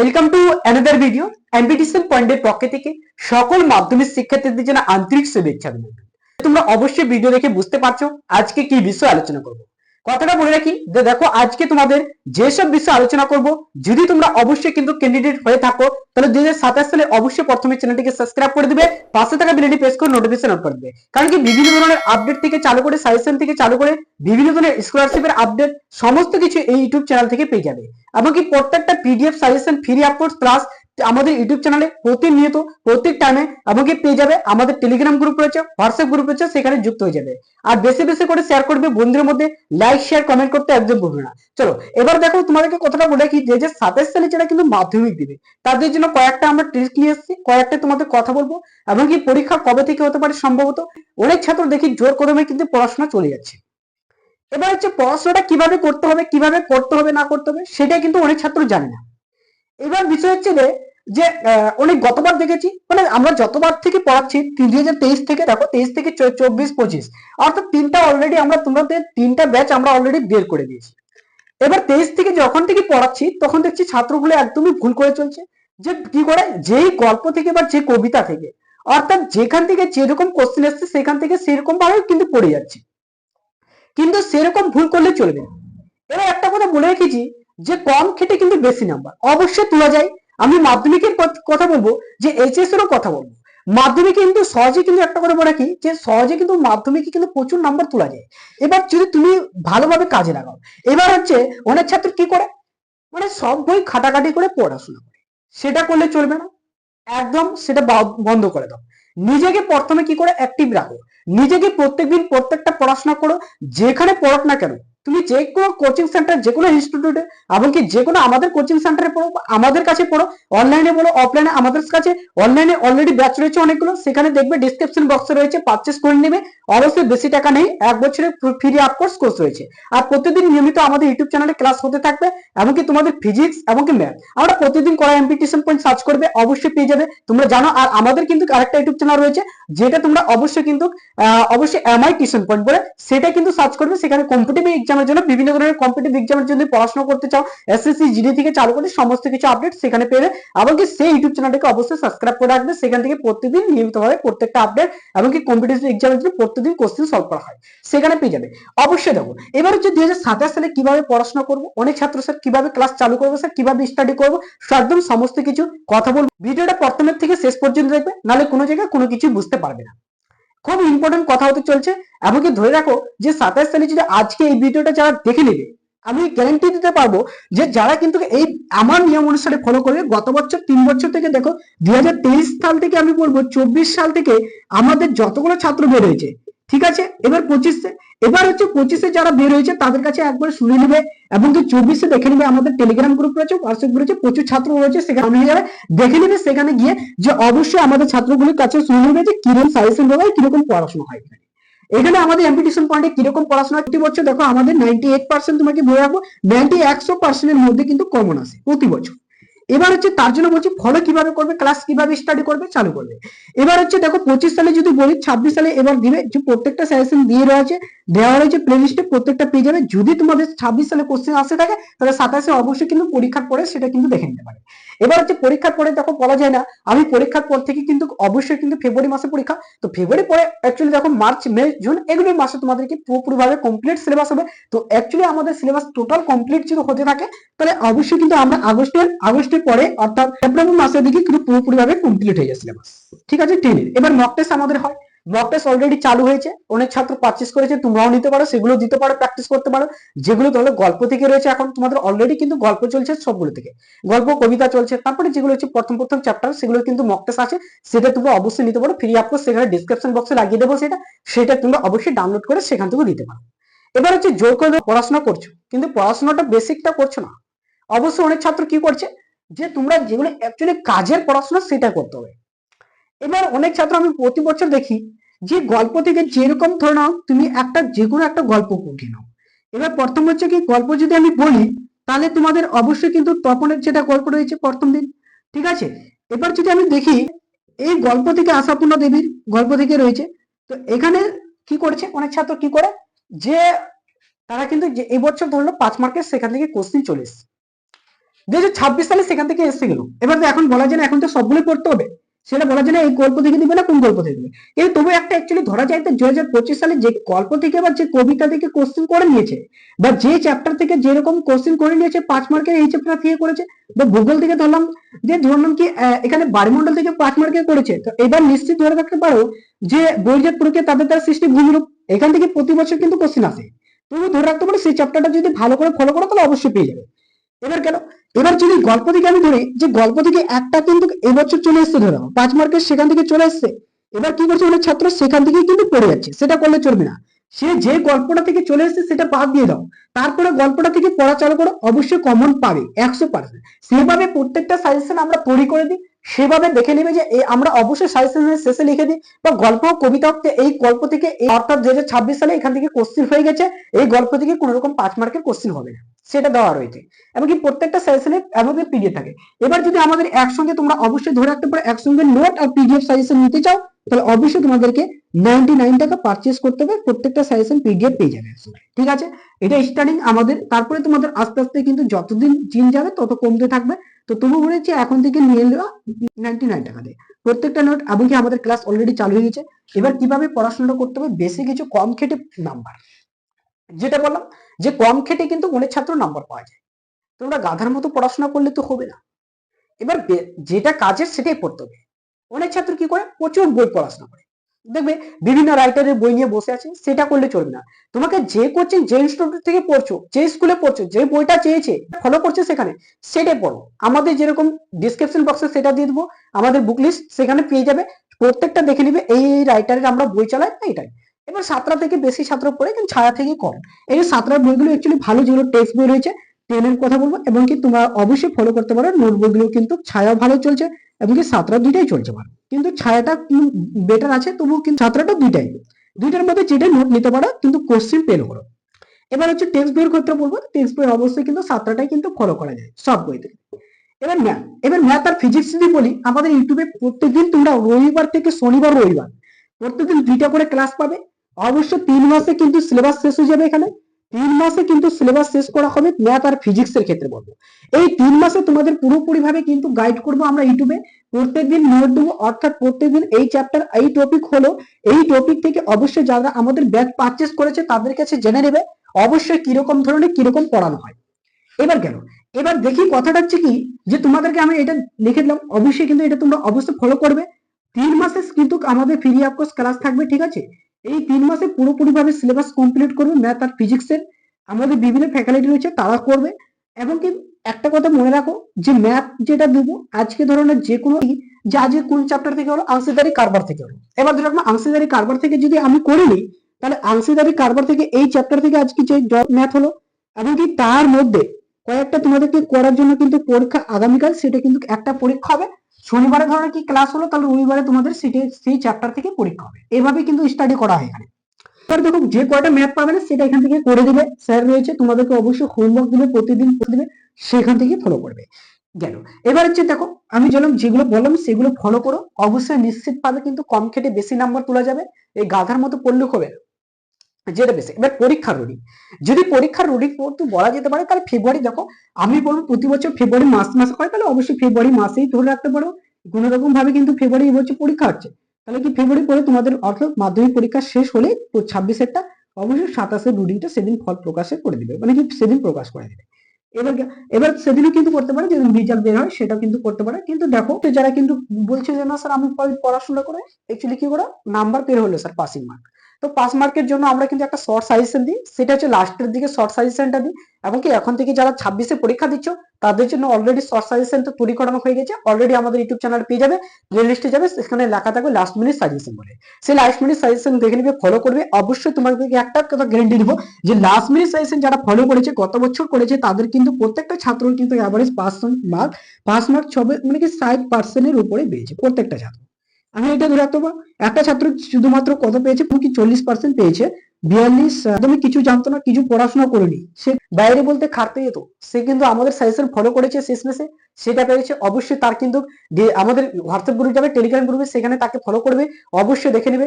Welcome to another video ambition পয়েন্টের পক্ষে থেকে সকল মাধ্যমিক শিক্ষার্থীদের জন্য আন্তরিক শুভেচ্ছা তোমরা অবশ্যই ভিডিও দেখে বুঝতে পারছ আজকে কি বিষয় আলোচনা করব। কথাটা বলে রাখি যে দেখো, আজকে তোমাদের যেসব বিষয় আলোচনা করব, যদি তোমরা অবশ্যই কিন্তু ক্যান্ডিডেট হয়ে থাকো, তাহলে দুই সালে অবশ্যই প্রথমে চ্যানেলটিকে সাবস্ক্রাইব করে দিবে, পাশে থাকা বেলটি প্রেস করে নোটিফিকেশন অন করে দিবে। কারণ কি, বিভিন্ন ধরনের আপডেট থেকে চালু করে সাজেশন থেকে চালু করে, বিভিন্ন ধরনের স্কলারশিপের আপডেট সমস্ত কিছু এই ইউটিউব চ্যানেল থেকে পেয়ে যাবে। এমনকি প্রত্যেকটা PDF suggestion free upload plus আমাদের ইউটিউব চ্যানেলে প্রতিনিয়ত, প্রত্যেক টাইমে এমনকি পেয়ে যাবে, আমাদের টেলিগ্রাম গ্রুপ রয়েছে হোয়াটসঅ্যাপ গ্রুপ রয়েছে, সেখানে যুক্ত হয়ে যাবে। আর বেশি বেশি করে শেয়ার করবে বন্ধুদের মধ্যে লাইক শেয়ার কমেন্ট করতে একদম ভুলবে না। চলো, এবার দেখো তোমাদেরকে কথাটা বলে কি যে যে সাতাশ সালে যারা কিন্তু মাধ্যমিক দিবে, তাদের জন্য কয়েকটা আমরা ট্রিক নিয়ে এসেছি, কয়েকটা তোমাদের কথা বলব এমনকি পরীক্ষা কবে থেকে হতে পারে সম্ভবত, অনেক ছাত্র দেখি জোর কদমে কিন্তু পড়াশোনা চলে যাচ্ছে। এবার হচ্ছে পড়াশোনাটা কীভাবে করতে হবে, কীভাবে করতে হবে, না করতে হবে, সেটা কিন্তু অনেক ছাত্র জানে না। এবার বিষয় হচ্ছে যে যে অনেক গতবার দেখেছি মানে আমরা যতবার থেকে পড়াচ্ছি দুই হাজার তেইশ থেকে, দেখো, তেইশ থেকে চব্বিশ, পঁচিশ, অর্থাৎ তিনটা অলরেডি আমরা তোমাদের, তিনটা ব্যাচ আমরা অলরেডি বের করে দিয়েছি। এবার তেইশ থেকে যখন থেকে পড়াচ্ছি, তখন দেখছি ছাত্রগুলো একদমই ভুল করে চলছে, যে কি করে, যেই গল্প থেকে বা যে কবিতা থেকে, অর্থাৎ যেখান থেকে যেরকম কোশ্চেন এসছে, সেখান থেকে সেরকম ভাবে কিন্তু পড়ে যাচ্ছে। কিন্তু সেরকম ভুল করলে চলবে না। এবার একটা কথা বলে রেখেছি, যে কম খেটে কিন্তু বেশি নাম্বার অবশ্যই তোলা যায়। আমি মাধ্যমিকের কথা বলব, যে এইচএস এরও কথা বলব। মাধ্যমিকে কিন্তু সহজে কিন্তু একটা কথা বলে রাখি যে সহজে কিন্তু মাধ্যমিকে কিন্তু প্রচুর নাম্বার তোলা যায়। এবার যদি তুমি ভালোভাবে কাজে লাগাও, এবার হচ্ছে অনেক ছাত্র কি করে? মানে সব বই খাটাখাটি করে পড়াশোনা করে। সেটা করলে চলবে না। একদম সেটা বন্ধ করে দাও। নিজেকে প্রথমে কি করে? অ্যাক্টিভ রাখো। নিজেকে প্রত্যেকদিন প্রত্যেকটা পড়াশোনা করো। যেখানে পড়ক না কেন তুমি যে কোনো কোচিং সেন্টার যে কোনো ইনস্টিটিউটে এমনকি যে কোনো আমাদের কোচিং সেন্টারে পড়ো, আমাদের কাছে পড়ো অনলাইনে বলো অফলাইনে আমাদের কাছে অনলাইনে অলরেডি ব্যাচ রয়েছে অনেকগুলো, সেখানে দেখবে ডিসক্রিপশন বক্সে রয়েছে পারচেস করে নেবে, অবশ্যই বেশি টাকা নেই, এক বছরের ফ্রি আপকোর্স কোর্স রয়েছে। আর প্রতিদিন নিয়মিত আমাদের ইউটিউব চ্যানেলে ক্লাস হতে থাকবে, এমনকি তোমাদের ফিজিক্স এমনকি ম্যাথ আমরা প্রতিদিন করা এমপিটিশন পয়েন্ট সার্চ করবে, অবশ্যই পেয়ে যাবে। তোমরা জানো, আর আমাদের কিন্তু আরেকটা ইউটিউব চ্যানেল রয়েছে, যেটা তোমরা অবশ্যই কিন্তু অবশ্যই এমআই টিউশন পয়েন্ট বলে, সেটা কিন্তু সার্চ করবে, সেখানে কম্পিটিটিভ এক্সামের জন্য বিভিন্ন ধরনের কম্পিটিটিভ এক্সামের জন্য পড়াশোনা করতে চাও এসএসসি জিডি থেকে চালু করে সমস্ত কিছু আপডেট সেখানে পেয়ে যাবে। এমনকি সেই ইউটিউব চ্যানেলটাকে অবশ্যই সাবস্ক্রাইব করে রাখবে, সেখান থেকে প্রতিদিন নিয়মিতভাবে প্রত্যেকটা আপডেট এমনকি কম্পিটিটিভ এক্সামের জন্য প্রতিদিন কোশ্চেন সলভ করা হয়। সেখানে পেয়ে যাবে। অবশ্যই দেখো, এবার হচ্ছে দুই হাজার সাতাশ সালে কীভাবে পড়াশোনা করব, অনেক ছাত্র স্যার কীভাবে ক্লাস চালু করব স্যার কীভাবে স্টাডি করব একদম সমস্ত কিছু কথা বলব। ভিডিওটা প্রথমের থেকে শেষ পর্যন্ত দেখবে, নাহলে কোনো জায়গায় কোনো কিছু বুঝতে পারবে না। খুব ইম্পর্টেন্ট কথা হতে চলছে। এমনকি ধরে রাখো যে সাতাশ সালে যদি আজকে এই ভিডিওটা যারা দেখে নেবে, আমি গ্যারেন্টি দিতে পারব যে যারা কিন্তু এই আমার নিয়ম অনুসারে ফলো করবে, গত বছর, তিন বছর থেকে দেখো, দুই হাজার তেইশ সাল থেকে আমি বলব, চব্বিশ সাল থেকে আমাদের যতগুলো ছাত্র বের হয়েছে ঠিক আছে? এবার পঁচিশে, এবার হচ্ছে পঁচিশে যারা বের হয়েছে তাদের কাছে একবার শুনে নেবে এবং কি চব্বিশে দেখে নেবে আমাদের টেলিগ্রাম গ্রুপ রয়েছে হোয়াটসঅ্যাপ রয়েছে, প্রচুর ছাত্র রয়েছে, সেখানে যাবে। দেখে নেবে সেখানে গিয়ে যে অবশ্যই আমাদের ছাত্রগুলির কাছে শুনে নেবে যে কীরকম সাজেশন দেওয়া হয়, কীরকম পড়াশোনা হয় এখানে। এখানে আমাদের এমপিটিশন পয়েন্টে কীরকম পড়াশোনা প্রতি বছর দেখো আমাদের নাইনটি এইট পার্সেন্ট তোমাকে বলে রাখব নাইনটি একশো পার্সেন্টের মধ্যে কিন্তু কমন আসে প্রতি বছর। এবার হচ্ছে তার জন্য বলছি ফলো কীভাবে করবে ক্লাস কীভাবে স্টাডি করবে, চালু করবে। এবার হচ্ছে দেখো পঁচিশ সালে যদি বলি, ছাব্বিশ সালে এবার দিবে প্রত্যেকটা সাজেশন দিয়ে রয়েছে দেওয়া রয়েছে প্লে লিস্টে প্রত্যেকটা পেয়ে যাবে যদি তোমাদের ছাব্বিশ সালে কোশ্চেন আসে থাকে, তাহলে সাতাশে অবশ্যই কিন্তু পরীক্ষার পরে সেটা কিন্তু দেখে নিতে পারে এবার হচ্ছে পরীক্ষার পরে দেখো বলা যায় না, আমি পরীক্ষার পর থেকে কিন্তু অবশ্যই কিন্তু ফেব্রুয়ারি মাসে পরীক্ষা। তো ফেব্রুয়ারি পরে অ্যাকচুয়ালি দেখো মার্চ মে জুন এগুলোর মাসে তোমাদেরকে পুরোপুরিভাবে কমপ্লিট সিলেবাস হবে। তো অ্যাকচুয়ালি আমাদের সিলেবাস টোটাল কমপ্লিট যদি হতে থাকে, তাহলে অবশ্যই কিন্তু আমরা আগস্টের আগস্টের পরে, অর্থাৎ ফেব্রুয়ারি মাসের দিকে কিন্তু পুরোপুরিভাবে কমপ্লিট হয়ে যায় সিলেবাস ঠিক আছে? টেনের এবার মক টেস্ট আমাদের হয়। মক টেস্ট অলরেডি চালু হয়েছে। অনেক ছাত্র পারচেস করেছে, তোমরাও নিতে পারো, সেগুলো দিতে পারো প্র্যাকটিস করতে পারো। যেগুলো তাহলে গল্প থেকে রয়েছে এখন, তোমাদের অলরেডি কিন্তু গল্প চলছে সবগুলো থেকে। গল্প, কবিতা চলছে। তারপরে যেগুলো হচ্ছে প্রথম প্রথম চ্যাপ্টার সেগুলো কিন্তু মক টেস্ট আছে। সেটা তোমরা অবশ্যই নিতে পারো। ফ্রি অফকোর্স সেখানে ডিসক্রিপশন বক্সে লাগিয়ে দেবো সেটা। সেটা তোমরা অবশ্যই ডাউনলোড করে সেখান থেকে দিতে পারো। এবার হচ্ছে জোর করে পড়াশোনা করছ। কিন্তু পড়াশোনাটা বেসিকটা করছ না। অবশ্যই অনেক ছাত্র কি করছে? যে তোমরা যেগুলো অ্যাকচুয়ালি কাজের পড়াশোনা সেটা করতে হবে। এবার অনেক ছাত্র আমি প্রতি বছর দেখি যে গল্প থেকে যেরকম ধরে নাও তুমি একটা যে কোনো একটা গল্প পড়ে নাও। এবার প্রথম হচ্ছে কি গল্প যদি আমি বলি তাহলে তোমাদের অবশ্যই কিন্তু তপনের যেটা গল্প রয়েছে প্রথম দিন, ঠিক আছে? এবার যদি আমি দেখি এই গল্প থেকে আশাপূর্ণ দেবীর গল্প থেকে রয়েছে, তো এখানে কি করেছে অনেক ছাত্র কি করে? যে তারা কিন্তু এবছর ধরলো পাঁচ মার্কের সেখান থেকে কোশ্চিন চলে এসছে। দু হাজার ছাব্বিশ সালে সেখান থেকে এসে গেল। এবার তো এখন বলা যায় না, এখন তো সবগুলো পড়তে হবে। সেটা বলা যায় না, এই গল্প থেকে দিবে না, কোন গল্প থেকে দিবে। কিন্তু তবু একটা অ্যাকচুয়ালি ধরা যায় তো দু হাজার পঁচিশ সালে যে গল্প থেকে বা যে কবিতা থেকে কোশ্চেন করে নিয়েছে, বা যে চ্যাপ্টার থেকে যেরকম কোশ্চেন করে নিয়েছে, পাঁচ মার্কের এই চ্যাপ্টার থেকে করেছে, বা ভূগোল থেকে ধরলাম, যে ধরলাম কি এখানে বাড়িমন্ডল থেকে পাঁচ মার্কের করেছে। তো এবার নিশ্চিত ধরে রাখতে পারো যে বৈজাত প্রক্রিয়া তাদের তার সৃষ্টি ভূমিরূপ, এখান থেকে প্রতি বছর কিন্তু কোশ্চেন আসে। তুমি ধরে রাখতে পারো, সেই চ্যাপ্টারটা যদি ভালো করে ফলো করো, তাহলে অবশ্যই পেয়ে যাবে। এবার কেন? এবার যদি গল্প থেকে আমি ধরি, যে গল্প থেকে একটা কিন্তু এবছর চলে এসছে ধরে, পাঁচ মার্কের সেখান থেকে চলে এসছে। এবার কি করছে অনেক ছাত্র? সেখান থেকেই কিন্তু পড়ে যাচ্ছে, সেটা করলে চলবে না। সে যে গল্পটা থেকে চলে এসেছে সেটা বাদ দিয়ে দাও। তারপরে গল্পটা থেকে পড়া চালু করো, অবশ্যই কমন পাবে, একশো পার্সেন্ট সেভাবে প্রত্যেকটা সাজেশন আমরা তৈরি করে দিই, সেভাবে দেখে নেবে যে আমরা অবশ্যই সাজেশনের শেষে লিখে দিই, বা গল্প কবিতা এই গল্প থেকে অর্থাৎ দু হাজার ছাব্বিশ সালে এখান থেকে কোশ্চিন হয়ে গেছে, এই গল্প থেকে কোনো রকম পাঁচ মার্কের কোশ্চিন হবে না। সেটা দেওয়া রয়েছে। এমনকি প্রত্যেকটা সাজেশনে আমাদের পিডিএফ থাকে। এবার যদি আমাদের একসঙ্গে তোমরা অবশ্যই ধরে রাখতে পারো, একসঙ্গে নোট আর পিডিএফ সাজেশন নিতে চাও, তাহলে অবশ্যই তোমাদেরকে নাইনটি নাইন টাকা পারচেস করতে হবে, প্রত্যেকটা সাজেশন পিডিএফ পেয়ে যাবে। ঠিক আছে? এটা স্টার্টিং আমাদের, তারপরে তোমাদের আস্তে আস্তে কিন্তু যতদিন জিন যাবে, তত কমতে থাকবে। তো তবু বলেছি এখন থেকে নিয়ে নেওয়া নাইনটি নাইন টাকা দিয়ে। প্রত্যেকটা নোট এমনকি আমাদের ক্লাস অলরেডি চালু হয়ে গেছে। এবার কীভাবে পড়াশোনা করতে হবে বেশি কিছু কম খেটে নাম্বার যেটা বললাম যে কম খেটে কিন্তু অনেক ছাত্র নাম্বার পাওয়া যায়। তোমরা গাধার মতো পড়াশোনা করলে তো হবে না। এবার যেটা কাজের সেটাই পড়তে হবে। অনেক ছাত্র কি করে? প্রচুর বই পড়াশোনা করে। দেখবে বিভিন্ন রাইটারের বই নিয়ে বসে আছে, সেটা করলে চলবে না। তোমাকে যে কোচিং, যে ইনস্টিটিউট থেকে পড়ছো, যে স্কুলে পড়ছো, যে বইটা চেয়েছে ফলো করছে সেখানে, সেটাই পড়ো। আমাদের যেরকম ডিসক্রিপশন বক্সে সেটা দিয়ে দেবো, আমাদের বুক লিস্ট সেখানে পেয়ে যাবে। প্রত্যেকটা দেখে নিবে, এই রাইটারের আমরা বই চালাই, এইটাই। এবার সাতটা থেকে বেশি ছাত্র পড়ে কিন্তু ছায়া থেকে কম। এই যে সাতটার বইগুলো অ্যাকচুয়ালি ভালো যেগুলো টেক্সট বই রয়েছে টেনের কথা বলব, এবং কি তোমরা অবশ্যই ফলো করতে পারো নোট বইগুলো কিন্তু ছায়া ভালো চলছে, এবং কি সাতটা দুইটাই চলছে ভালো। কিন্তু ছায়াটা বেটার আছে, তবুও কিন্তু সাতটাটা দুইটাই। দুইটার মধ্যে যেটা নোট নিতে পারো, কিন্তু কোশ্চেন পেল করো। এবার হচ্ছে টেক্সট বইয়ের ক্ষেত্রে বলব টেক্সট বই অবশ্যই কিন্তু সাতটাটাই কিন্তু ফলো করা যায়, সব বইতে। এবার ম্যাথ এবার ম্যাথ আর ফিজিক্স যদি বলি, আমাদের ইউটিউবে প্রত্যেকদিন তোমরা রবিবার থেকে শনিবার, রবিবার, প্রত্যেকদিন দুইটা করে ক্লাস পাবে। অবশ্য তিন মাসে কিন্তু সিলেবাস শেষ হয়ে যাবে এখানে। তিন মাসে কিন্তু সিলেবাস শেষ করা হবে ম্যাথ আর ফিজিক্স এর ক্ষেত্রে বলব। এই তিন মাসে তোমাদের পুরোপুরি ভাবে কিন্তু গাইড করব আমরা ইউটিউবে। প্রত্যেকদিন নোট দেবো, অর্থাৎ প্রত্যেকদিন এই চ্যাপ্টার এই টপিক হলো। এই টপিক থেকে অবশ্যই যারা আমাদের ব্যাচ পারচেস করেছে, তাদের কাছে জেনে নেবে, অবশ্যই কীরকম ধরনের, কীরকম পড়ানো হয়। এবার কেন এবার দেখি কথাটা হচ্ছে কি, যে তোমাদেরকে আমি এটা লিখে দিলাম, অবশ্যই কিন্তু এটা তোমরা অবশ্যই ফলো করবে। তিন মাসে কিন্তু আমাদের ফ্রি অফকোর্স ক্লাস থাকবে, ঠিক আছে? এই তিন মাসে পুরোপুরি ভাবে সিলেবাস কমপ্লিট করবে ম্যাথ আর ফিজিক্স এর। আমাদের বিভিন্ন ফ্যাকাল্টি রয়েছে তারা করবে। এবং কি একটা কথা মনে রাখো, যে ম্যাথ যেটা দেবো, আজকে ধরনের যে কোনো যে আজকে কোন চ্যাপ্টার থেকে হলো আংশিদারি কারবার থেকে হলো। এবার ধরো আমরা আংশিদারি কারবার থেকে যদি আমি করে নিই, তাহলে আংশিদারি কারবার থেকে এই চ্যাপ্টার থেকে আজকে যে ম্যাথ হলো এবং কি তার মধ্যে কয়েকটা তোমাদেরকে করার জন্য কিন্তু পরীক্ষা আগামীকাল, সেটা কিন্তু একটা পরীক্ষা হবে। শনিবারে ধরনের কি ক্লাস হলো, তাহলে রবিবারে তোমাদের সেটা সেই চ্যাপ্টার থেকে পরীক্ষা হবে। এভাবে কিন্তু স্টাডি করা হয় এখানে। এবার দেখো যে কয়টা ম্যাথ পাবে না, সেটা এখান থেকে করে দিবে। স্যার রয়েছে, তোমাদেরকে অবশ্যই হোমওয়ার্ক দিবে, প্রতিদিন করে দিবে, সেখান থেকে ফলো করবে। গেল। এবার হচ্ছে দেখো, আমি যেরকম যেগুলো বললাম, সেগুলো ফলো করো। অবশ্যই নিশ্চিত পাবে কিন্তু কম খেটে বেশি নাম্বার তোলা যাবে। এই গাধার মতো পড়লে হবে যেটা বেশি। এবার পরীক্ষার রুটিন যদি পরীক্ষার রুটিন পড়তে বলা যেতে পারে, তাহলে ফেব্রুয়ারি দেখো, আমি বলব প্রতি বছর ফেব্রুয়ারি মাস মাসে হয়, তাহলে অবশ্যই ফেব্রুয়ারি মাসেই ধরে রাখতে পারো। কোনো রকম ভাবে কিন্তু ফেব্রুয়ারি এবছর পরীক্ষা হচ্ছে। তাহলে কি ফেব্রুয়ারি পরে তোমাদের অর্থাৎ মাধ্যমিক পরীক্ষা শেষ হলে ছাব্বিশেরটা অবশ্যই সাতাশের রুটিনটা সেদিন ফল প্রকাশে করে দিবে। মানে কি সেদিন প্রকাশ করে দিবে। এবার এবার সেদিনও কিন্তু করতে পারে যেদিন রেজাল্ট বের হয় সেটাও কিন্তু করতে পারে। কিন্তু দেখো যারা কিন্তু বলছে যে, না স্যার আমি পড়াশোনা করে অ্যাকচুয়ালি কি করে? নাম্বার বের হলো স্যার পাসিং মার্ক তো পাস মার্কের জন্য আমরা কিন্তু একটা শর্ট সাজেশন দিই। সেটা হচ্ছে লাস্টের দিকে শর্ট সাজেশনটা দিই। এমনকি এখন থেকে যারা ছাব্বিশে পরীক্ষা দিচ্ছ, তাদের জন্য অলরেডি শর্ট সাজেশন তো তৈরি করানো হয়ে গেছে। অলরেডি আমাদের ইউটিউব চ্যানেল পেয়ে যাবে প্লে লিস্টে যাবে, সেখানে লেখা থাকবে লাস্ট মিনিট সাজেশন বলে। সেই লাস্ট মিনিট সাজেশন দেখে নিবে ফলো করবে। অবশ্যই তোমাদেরকে একটা কথা গ্যারেন্টি দিব যে লাস্ট মিনিট সাজেশন যারা ফলো করেছে, গত বছর করেছে, তাদের কিন্তু প্রত্যেকটা ছাত্র কিন্তু average pass mark pass mark ছবে মানে কি ষাট পার্সেন্টের উপরে পেয়েছে প্রত্যেকটা ছাত্র। আমি এটা ধরে রাখতে পারব? একটা ছাত্র শুধুমাত্র কত পেয়েছে? কি চল্লিশ পার্সেন্ট পেয়েছে? বিয়াল্লিশ একদমই কিছু জানতো না, কিছু পড়াশোনা করেনি। সে বাইরে বলতে খাটতে যেত। সে কিন্তু আমাদের সাজেশন ফলো করেছে শেষ মেসে সেটা পেয়েছে। অবশ্যই তার কিন্তু আমাদের হোয়াটসঅ্যাপ গ্রুপ যাবে টেলিগ্রাম গ্রুপে সেখানে তাকে ফলো করবে। অবশ্যই দেখে নেবে।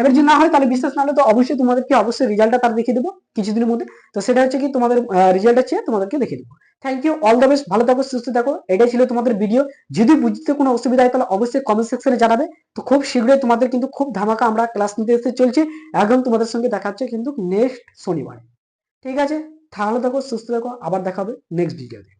এবার যদি না হয়, তাহলে বিশ্বাস না হলে তো অবশ্যই তোমাদেরকে অবশ্যই রেজাল্টটা তার দেখিয়ে দেবো কিছুদিনের মধ্যে। তো সেটা হচ্ছে কি, তোমাদের রেজাল্ট হচ্ছে তোমাদেরকে দেখিয়ে দেবো। Thank you all the best ভালো থাকো, সুস্থ থাকো। এটাই ছিল তোমাদের ভিডিও যদি বুঝতে কোনো অসুবিধা হয়, তাহলে অবশ্যই কমেন্ট সেকশনে জানাবে। তো খুব শীঘ্রই তোমাদের কিন্তু খুব ধামাকা আমরা ক্লাস নিতে এসে চলছে। এখন তোমাদের সঙ্গে দেখা হচ্ছে কিন্তু নেক্সট শনিবার। ঠিক আছে? তাহলে থাকো, সুস্থ থাকো। আবার দেখা হবে নেক্সট ভিডিওতে